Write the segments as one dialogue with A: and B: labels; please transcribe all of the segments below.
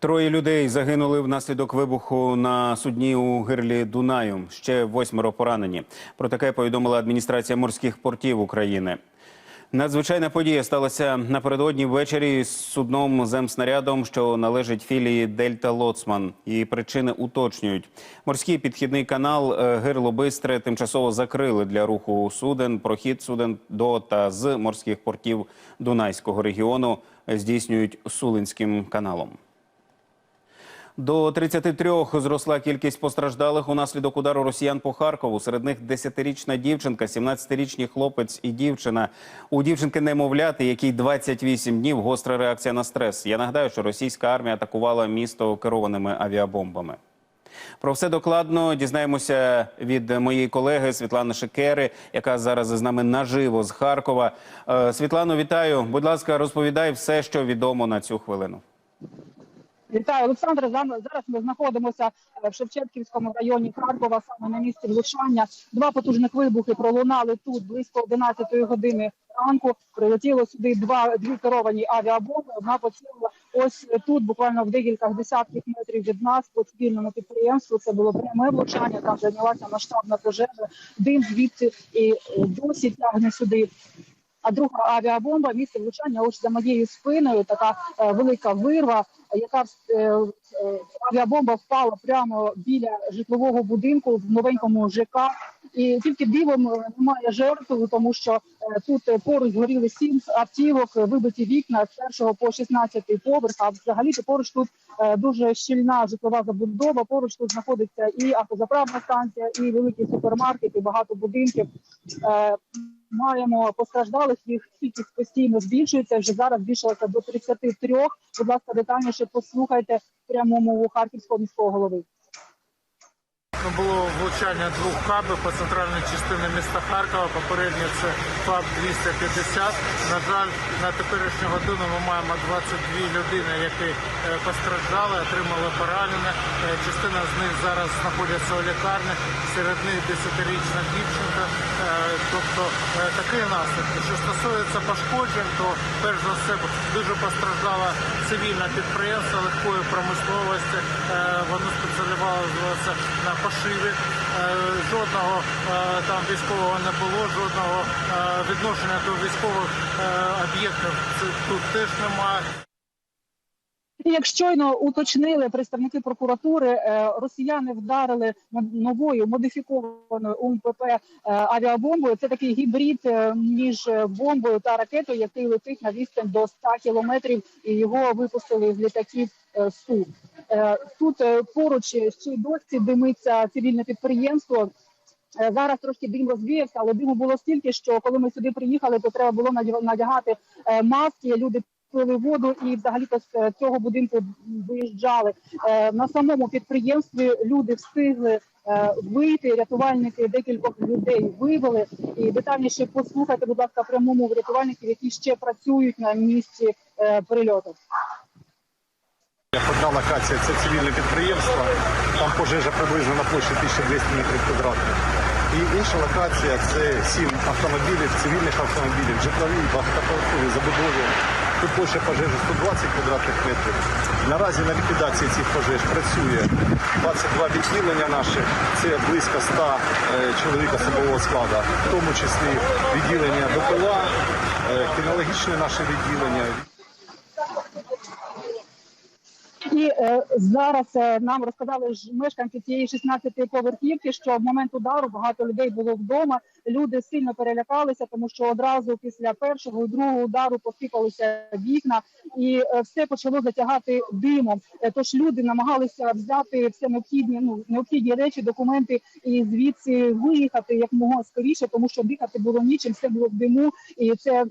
A: Троє людей загинули внаслідок вибуху на судні у гирлі Дунаю. Ще восьмеро поранені. Про таке повідомила адміністрація морських портів України. Надзвичайна подія сталася напередодні ввечері з судном земснарядом, що належить філії Дельта Лоцман. Її причини уточнюють. Морський підхідний канал е, Гирло Бистре тимчасово закрили для руху суден. Прохід суден до та з морських портів Дунайського регіону здійснюють Сулинським каналом. До 33 зросла кількість постраждалих унаслідок удару росіян по Харкову. Серед них 10-річна дівчинка, 17-річний хлопець і дівчина. У дівчинки немовляти, якій 28 днів гостра реакція на стрес. Я нагадаю, що російська армія атакувала місто керованими авіабомбами. Про все докладно дізнаємося від моєї колеги Світлани Шикери, яка зараз з нами наживо з Харкова. Е, Світлано, вітаю. Будь ласка, розповідай все, що відомо на цю хвилину.
B: Вітаю, Олександре. Зам- Зараз ми знаходимося е, в Шевченківському районі Харкова, саме на місці влучання. Два потужних вибухи пролунали тут близько 11 години ранку. Прилетіло сюди два дві керовані авіабомби. Одна поцілила ось тут, буквально в декілька десятків метрів від нас, по цивільному підприємству. Це було пряме влучання. Там зайнялася масштабна пожежа. Дим звідси і е, досі тягне сюди. А друга авіабомба місце влучання ось за моєю спиною. Така е, велика вирва, яка е, е, авіабомба впала прямо біля житлового будинку в новенькому ЖК. І тільки дивом немає жертв, тому що тут поруч згоріли сім автівок, вибиті вікна з першого по 16 поверх. А взагалі то поруч тут дуже щільна житлова забудова. Поруч тут знаходиться і автозаправна станція, і великий супермаркет, і багато будинків. Маємо постраждалих, їх кількість постійно збільшується. Вже зараз збільшилося до 33. Будь ласка, детальніше послухайте прямому у харківського міського голови.
C: Було влучання двох кабів по центральній частині міста Харкова. Попередньо це ФАБ 250. На жаль, на теперішню годину ми маємо 22 людини, які е, постраждали, отримали поранення. Е, Частина з них зараз знаходяться у лікарні. Серед них 10-річна дівчинка. Е, Тобто такі наслідки. Що стосується пошкоджень, то перш за все дуже постраждало цивільне підприємство легкої промисловості. Воно спеціалізувалося на пошиві. Е, Жодного е, там військового не було, жодного е, відношення до військових об'єктів тут теж немає.
B: І як щойно уточнили представники прокуратури, росіяни вдарили новою модифікованою УМПП авіабомбою. Це такий гібрид між бомбою та ракетою, який летить на відстань до 100 кілометрів, і його випустили з літаків Су. Е, Тут е, поруч ще й досі димиться цивільне підприємство. Е, Зараз трошки дим розвіявся, але диму було стільки, що коли ми сюди приїхали, то треба було надя- надягати маски. Люди пили воду і взагалі то з цього будинку виїжджали. На самому підприємстві люди встигли вийти. Рятувальники декількох людей вивели. І детальніше послухайте, будь ласка, прямому рятувальників, які ще працюють на місці прильоту.
D: Одна локація це цивільне підприємство, там пожежа приблизно на площі 1200 метрів квадратних. І інша локація це сім автомобілів, цивільних автомобілів, житлові, багатоповерхові забудови. Тут площа пожежі 120 квадратних метрів. Наразі на ліквідації цих пожеж працює 22 відділення наших, це близько 100 е, чоловік особового складу, в тому числі відділення БПЛА, е, кінологічне наше відділення.
B: І е, зараз е, нам розказали ж мешканці цієї 16-ї поверхівки, що в момент удару багато людей було вдома. Люди сильно перелякалися, тому що одразу після першого і другого удару посипалися вікна, і е, все почало затягати димом. Е, Тож люди намагалися взяти все необхідні, ну необхідні речі, документи і звідси виїхати якомога скоріше, тому що дихати було нічим, все було в диму, і це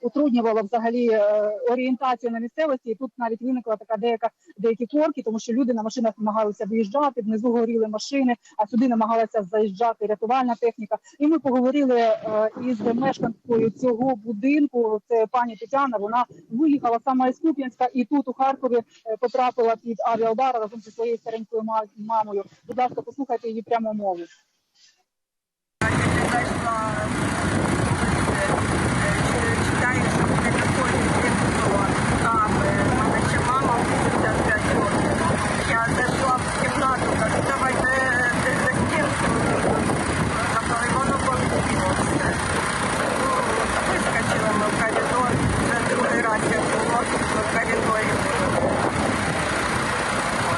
B: утруднювало взагалі е, орієнтацію на місцевості. І тут навіть виникла така деяка деякі корки, тому що люди на машинах намагалися виїжджати, внизу горіли машини, а сюди намагалася заїжджати рятувальна техніка. І ми поговорили е, із мешканкою цього будинку. Це пані Тетяна. Вона виїхала саме із Куп'янська і тут у Харкові е, потрапила під авіаудар разом зі своєю старенькою мамою. Будь ласка, послухайте її прямо мову.
E: Е, я зайшла в кімнату, кажу, давай де дитинство. Але воно полетіло все. Вискочила ми в другий раз я була в коридорі.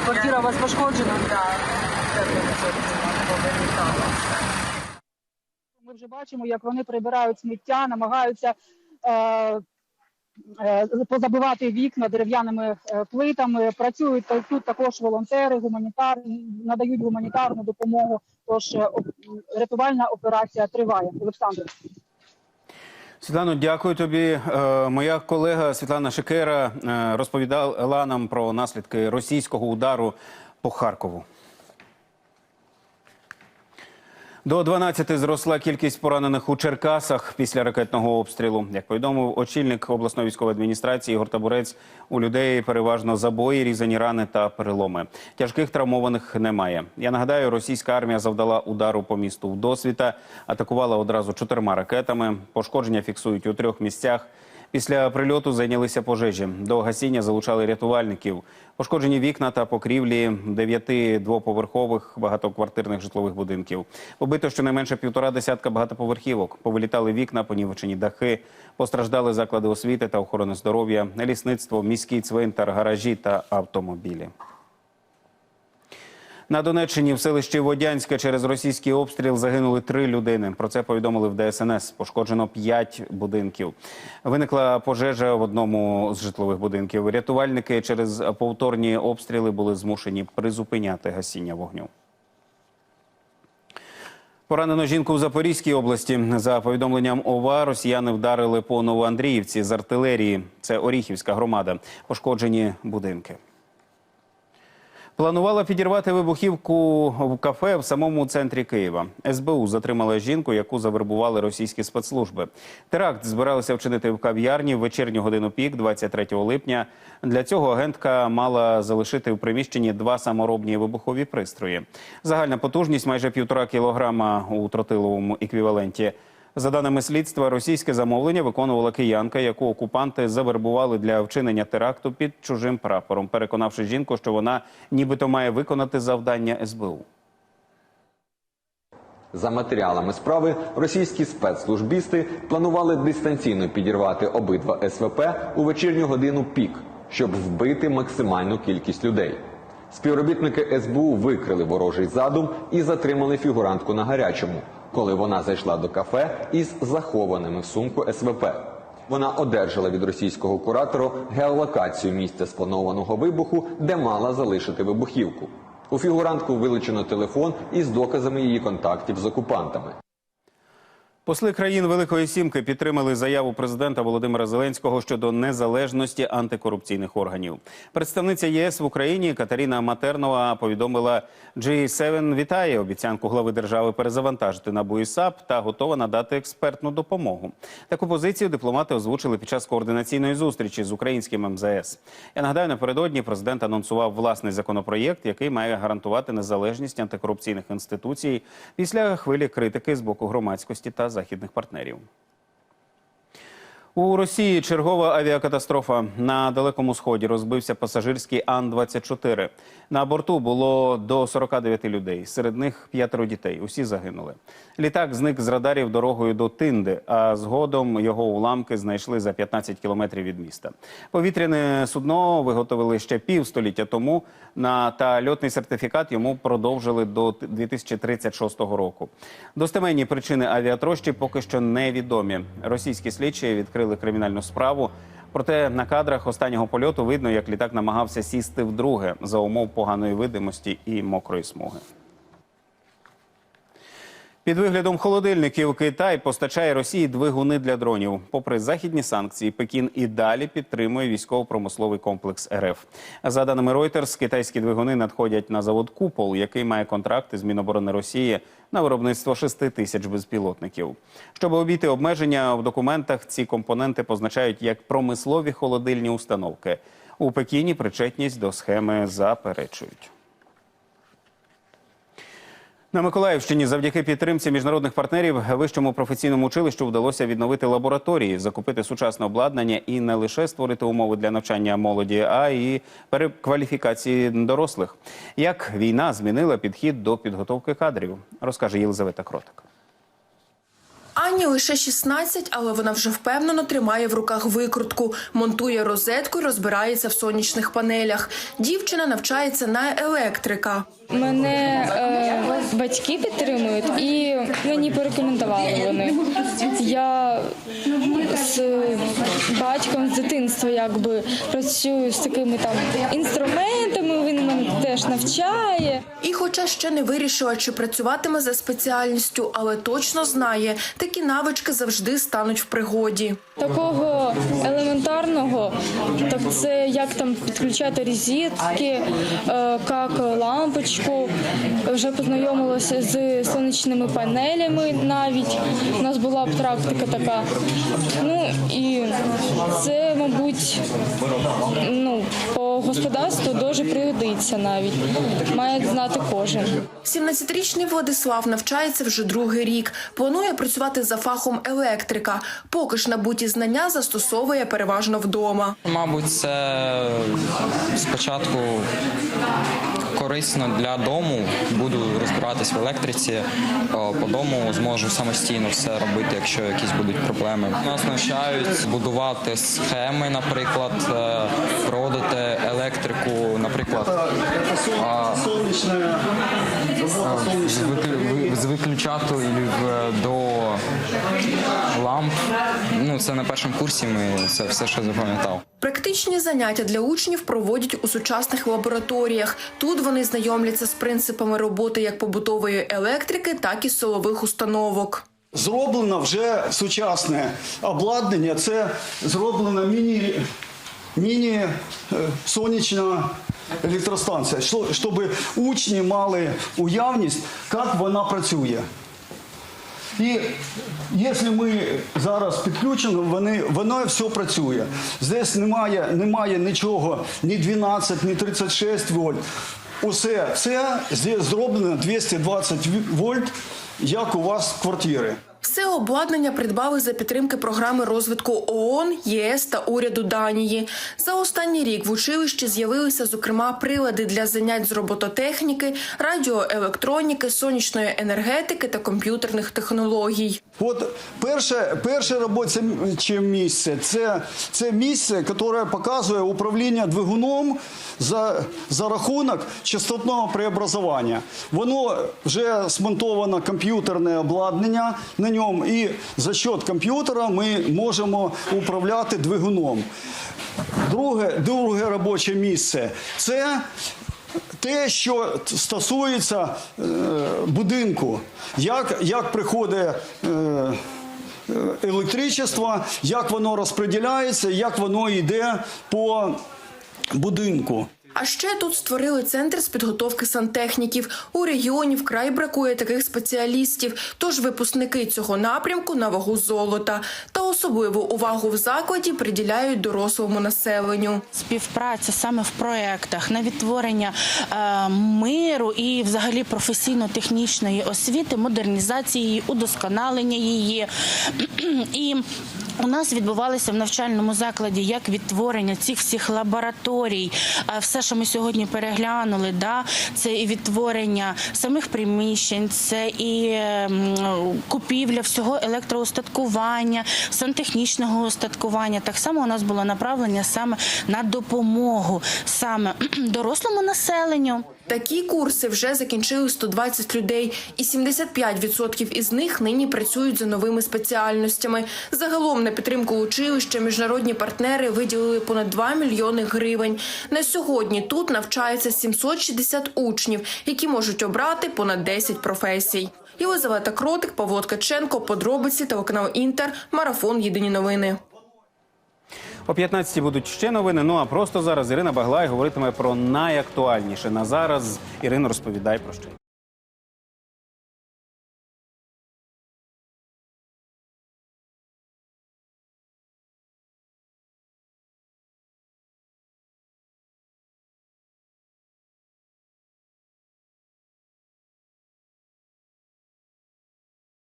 E: Квартира у вас пошкоджена? Так.
B: Ми вже бачимо, як вони прибирають сміття, намагаються позабивати вікна дерев'яними е, плитами. Працюють тут також волонтери, гуманітар надають гуманітарну допомогу. Тож е, рятувальна операція триває. Олександр.
A: Світлано, дякую тобі. Е, Моя колега Світлана Шикера е, розповідала нам про наслідки російського удару по Харкову. До 12 зросла кількість поранених у Черкасах після ракетного обстрілу. Як повідомив очільник обласної військової адміністрації Ігор Табурець, у людей переважно забої, різані рани та переломи. Тяжких травмованих немає. Я нагадаю, російська армія завдала удару по місту вдосвіта, атакувала одразу чотирма ракетами. Пошкодження фіксують у трьох місцях. Після прильоту зайнялися пожежі. До гасіння залучали рятувальників. Пошкоджені вікна та покрівлі дев'яти двоповерхових багатоквартирних житлових будинків. Побито щонайменше півтора десятка багатоповерхівок. Повилітали вікна, понівечені дахи, постраждали заклади освіти та охорони здоров'я, лісництво, міський цвинтар, гаражі та автомобілі. На Донеччині в селищі Водянське через російський обстріл загинули три людини. Про це повідомили в ДСНС. Пошкоджено п'ять будинків. Виникла пожежа в одному з житлових будинків. Рятувальники через повторні обстріли були змушені призупиняти гасіння вогню. Поранено жінку в Запорізькій області. За повідомленням ОВА, росіяни вдарили по Новоандріївці з артилерії. Це Оріхівська громада. Пошкоджені будинки. Планувала підірвати вибухівку в кафе в самому центрі Києва. СБУ затримала жінку, яку завербували російські спецслужби. Теракт збиралися вчинити в кав'ярні в вечірню годину пік, 23 липня. Для цього агентка мала залишити в приміщенні два саморобні вибухові пристрої. Загальна потужність майже півтора кілограма у тротиловому еквіваленті. За даними слідства, російське замовлення виконувала киянка, яку окупанти завербували для вчинення теракту під чужим прапором, переконавши жінку, що вона нібито має виконати завдання СБУ.
F: За матеріалами справи російські спецслужбісти планували дистанційно підірвати обидва СВП у вечірню годину пік, щоб вбити максимальну кількість людей. Співробітники СБУ викрили ворожий задум і затримали фігурантку на гарячому, коли вона зайшла до кафе із захованими в сумку СВП. Вона одержала від російського куратора геолокацію місця спланованого вибуху, де мала залишити вибухівку. У фігурантку вилучено телефон із доказами її контактів з окупантами.
A: Посли країн Великої Сімки підтримали заяву президента Володимира Зеленського щодо незалежності антикорупційних органів. Представниця ЄС в Україні Катерина Матернова повідомила, G7 вітає обіцянку глави держави перезавантажити НАБУ і САП та готова надати експертну допомогу. Таку позицію дипломати озвучили під час координаційної зустрічі з українським МЗС. Я нагадаю, напередодні президент анонсував власний законопроєкт, який має гарантувати незалежність антикорупційних інституцій після хвилі критики з боку громадськості та західних партнерів. У Росії чергова авіакатастрофа на далекому сході розбився пасажирський Ан-24. На борту було до 49 людей. Серед них п'ятеро дітей. Усі загинули. Літак зник з радарів дорогою до Тинди, а згодом його уламки знайшли за 15 кілометрів від міста. Повітряне судно виготовили ще півстоліття тому. На та льотний сертифікат йому продовжили до 2036 року. Достеменні причини авіатрощі поки що невідомі. Російські слідчі відкрили кримінальну справу. Проте на кадрах останнього польоту видно, як літак намагався сісти вдруге за умов поганої видимості і мокрої смуги. Під виглядом холодильників Китай постачає Росії двигуни для дронів. Попри західні санкції, Пекін і далі підтримує військово-промисловий комплекс РФ. За даними Reuters, китайські двигуни надходять на завод Купол, який має контракти з Міноборони Росії на виробництво 6 тисяч безпілотників. Щоб обійти обмеження в документах, ці компоненти позначають як промислові холодильні установки. У Пекіні причетність до схеми заперечують. На Миколаївщині завдяки підтримці міжнародних партнерів вищому професійному училищу вдалося відновити лабораторії, закупити сучасне обладнання і не лише створити умови для навчання молоді, а й перекваліфікації дорослих. Як війна змінила підхід до підготовки кадрів, розкаже Єлизавета Кротик.
E: Ані лише 16, але вона вже впевнено тримає в руках викрутку, монтує розетку і розбирається в сонячних панелях. Дівчина навчається на електрика.
G: Мене е, батьки підтримують і мені порекомендували вони. Я з батьком з дитинства якби працюю з такими там інструментами. Він мене теж навчає.
E: І, хоча ще не вирішила, чи працюватиме за спеціальністю, але точно знає, такі навички завжди стануть в пригоді.
G: Такого так це як там підключати розетки, е, як лампочку. Вже познайомилася з сонячними панелями. Навіть у нас була практика така. Ну і це, мабуть, ну господарству дуже пригодиться навіть. Має знати кожен.
E: 17-річний Владислав навчається вже другий рік. Планує працювати за фахом електрика. Поки ж набуті знання застосовує переважно вдома.
H: Мабуть, це спочатку корисно для дому. Буду розбиратись в електриці. По дому зможу самостійно все робити, якщо якісь будуть проблеми. Нас навчають будувати схеми, наприклад, е, проводити електрику, наприклад, а, з виклю- з е, до ламп. Ну, це на першому курсі ми це все, що запам'ятав.
E: Практичні заняття для учнів проводять у сучасних лабораторіях. Тут вони знайомляться з принципами роботи як побутової електрики, так і силових установок.
I: Зроблено вже сучасне обладнання. Це зроблена міні, міні е, сонячна електростанція, що- щоб учні мали уявність, як вона працює. І якщо ми зараз підключимо, вони, воно все працює. Здесь немає, немає нічого, ні 12, ні 36 вольт. Усе це зроблено 220 вольт, як у вас в квартирі.
E: Все обладнання придбали за підтримки програми розвитку ООН, ЄС та уряду Данії. За останній рік в училищі з'явилися, зокрема, прилади для занять з робототехніки, радіоелектроніки, сонячної енергетики та комп'ютерних технологій.
I: От перше, перше робоче місце це, це місце, яке показує управління двигуном за, за рахунок частотного преобразування. Воно вже смонтовано комп'ютерне обладнання на ньому, і за счет комп'ютера ми можемо управляти двигуном. Друге, друге робоче місце це те, що стосується е, будинку, як, як приходить е, електричество, як воно розподіляється, як воно йде по будинку.
E: А ще тут створили центр з підготовки сантехніків. У регіоні вкрай бракує таких спеціалістів. Тож випускники цього напрямку на вагу золота та особливу увагу в закладі приділяють дорослому населенню.
J: співпраця саме в проєктах на відтворення е, миру і взагалі професійно-технічної освіти, модернізації удосконалення її. І у нас відбувалося в навчальному закладі як відтворення цих всіх лабораторій. Все, що ми сьогодні переглянули, да, це і відтворення самих приміщень, це і ем, купівля всього електроустаткування, сантехнічного устаткування. Так само у нас було направлення саме на допомогу саме дорослому населенню.
E: Такі курси вже закінчили 120 людей, і 75% із них нині працюють за новими спеціальностями. Загалом на підтримку училища міжнародні партнери виділили понад 2 мільйони гривень. На сьогодні тут навчається 760 учнів, які можуть обрати понад 10 професій. Єлизавета Кротик, Павло Ткаченко, подробиці, телеканал Інтер, марафон. Єдині новини.
A: О 15 будуть ще новини. Ну а просто зараз Ірина Баглай говоритиме про найактуальніше на зараз. Ірина розповідай про що.